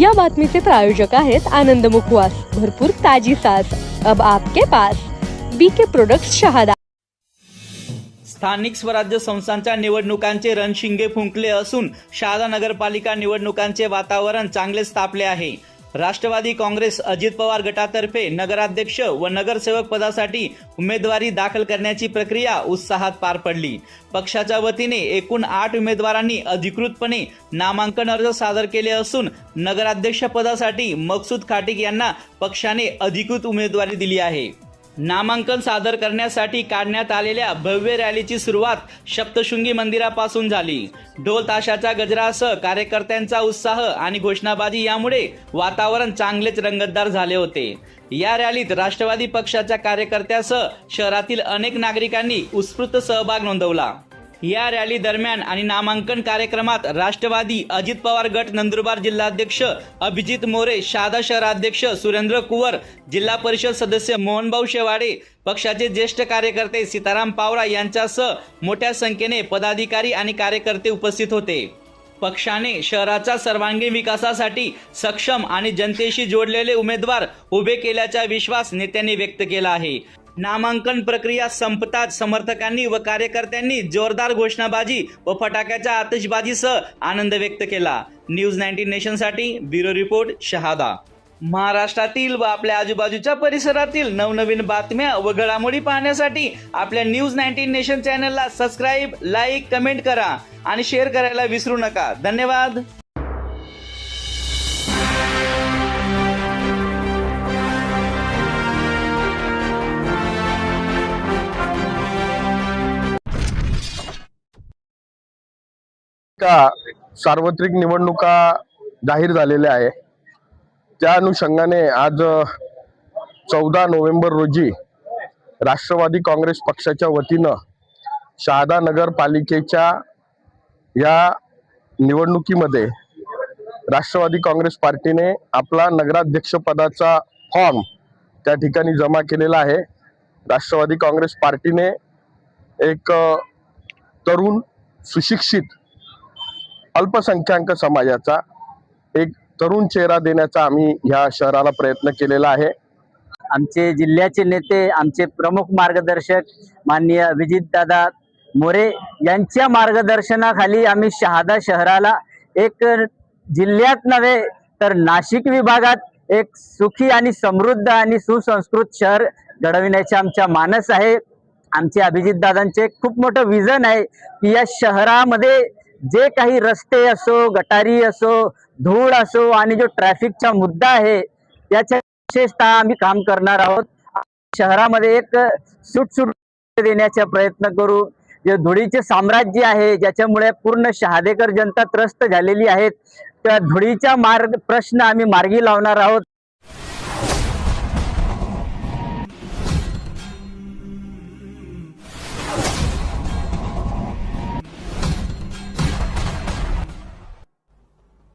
या बातमीचे प्रायोजक आहेत आनंद मुखवास. भरपूर ताजी सास अब आपके पास. BK products Shahada. स्थानिक स्वराज्य संस्थांच्या निवडणुकांचे रणशिंगे फुंकले असून शहादा नगरपालिका निवडणुकांचे वातावरण चांगलेच तापले आहे. राष्ट्रवादी काँग्रेस अजित पवार गटातर्फे नगराध्यक्ष व नगरसेवक पदासाठी उमेदवारी दाखल करण्याची प्रक्रिया उत्साहात पार पडली. पक्षाच्या वतीने एकूण आठ उमेदवारांनी अधिकृतपणे नामांकन अर्ज सादर केले असून नगराध्यक्ष पदासाठी मकसूद खाटिक यांना पक्षाने अधिकृत उमेदवारी दिली आहे. नामांकन सादर करण्यासाठी काढण्यात आलेल्या भव्य रॅलीची सुरुवात सप्तशृंगी मंदिरापासून झाली. ढोल ताशाचा गजरासह कार्यकर्त्यांचा उत्साह आणि घोषणाबाजी यामुळे वातावरण चांगलेच रंगतदार झाले होते. या रॅलीत राष्ट्रवादी पक्षाच्या कार्यकर्त्यासह शहरातील अनेक नागरिकांनी उत्स्फूर्त सहभाग नोंदवला. या रॅली दरम्यान आणि नामांकन कार्यक्रमात राष्ट्रवादी अजित पवार गट नंदुरबार जिल्हाध्यक्ष अभिजित मोरे शहादा शहराध्यक्ष सुरेंद्र कुवर जिल्हा परिषद सदस्य मोहनभाऊ शेवाडे पक्षाचे ज्येष्ठ कार्यकर्ते सीताराम पावरा यांच्यासह मोठ्या संख्येने पदाधिकारी आणि कार्यकर्ते उपस्थित होते. पक्षाने शहराच्या सर्वांगीण विकासासाठी सक्षम आणि जनतेशी जोडलेले उमेदवार उभे केल्याचा विश्वास नेत्यांनी व्यक्त केला आहे. नामांकन प्रक्रिया संपताच समर्थकांनी व कार्यकर्त्यांनी जोरदार घोषणाबाजी व फटाक्याच्या आतषबाजीसह आनंद व्यक्त केला. न्यूज नाईन्टीन नेशनसाठी ब्युरो रिपोर्ट शहादा. महाराष्ट्रातील व आपल्या आजूबाजूच्या परिसरातील नवनवीन बातम्या व घडामोडी पाहण्यासाठी आपल्या न्यूज नाईन्टीन नेशन चॅनलला सबस्क्राईब लाईक कमेंट करा आणि शेअर करायला विसरू नका. धन्यवाद. का सार्वत्रिक निवडणुका जाहीर झालेल्या आहे? त्या अनुषंगाने आज चौदा नोव्हेंबर रोजी राष्ट्रवादी काँग्रेस पक्षाच्या वतीनं शहादा नगरपालिकेच्या या निवडणुकीमध्ये राष्ट्रवादी काँग्रेस पार्टीने आपला नगराध्यक्षपदाचा फॉर्म त्या ठिकाणी जमा केलेला आहे. राष्ट्रवादी काँग्रेस पार्टीने एक तरुण सुशिक्षित अल्पसंख्याक समाजाचा एक तरुण चेहरा देण्याचा आम्ही ह्या शहराला प्रयत्न केलेला आहे. आमचे जिल्ह्याचे नेते आमचे प्रमुख मार्गदर्शक माननीय अभिजित दादा मोरे यांच्या मार्गदर्शनाखाली आम्ही शहादा शहराला एक जिल्ह्यात नव्हे तर नाशिक विभागात एक सुखी आणि समृद्ध आणि सुसंस्कृत शहर घडविण्याचे आमच्या मानस आहे. आमचे अभिजित दादांचे एक खूप मोठं विजन आहे की या शहरामध्ये जे काही रस्ते असो गटारी असो धूळ असो आणि जो ट्रॅफिकचा मुद्दा आहे याच्या विशेषतः आम्ही काम करणार आहोत. शहरामध्ये एक सुटसुट देण्याचा प्रयत्न करू. जे धुळीचे साम्राज्य आहे ज्याच्यामुळे पूर्ण शहादेकर जनता त्रस्त झालेली आहेत त्या धुळीचा मार्ग प्रश्न आम्ही मार्गी लावणार आहोत.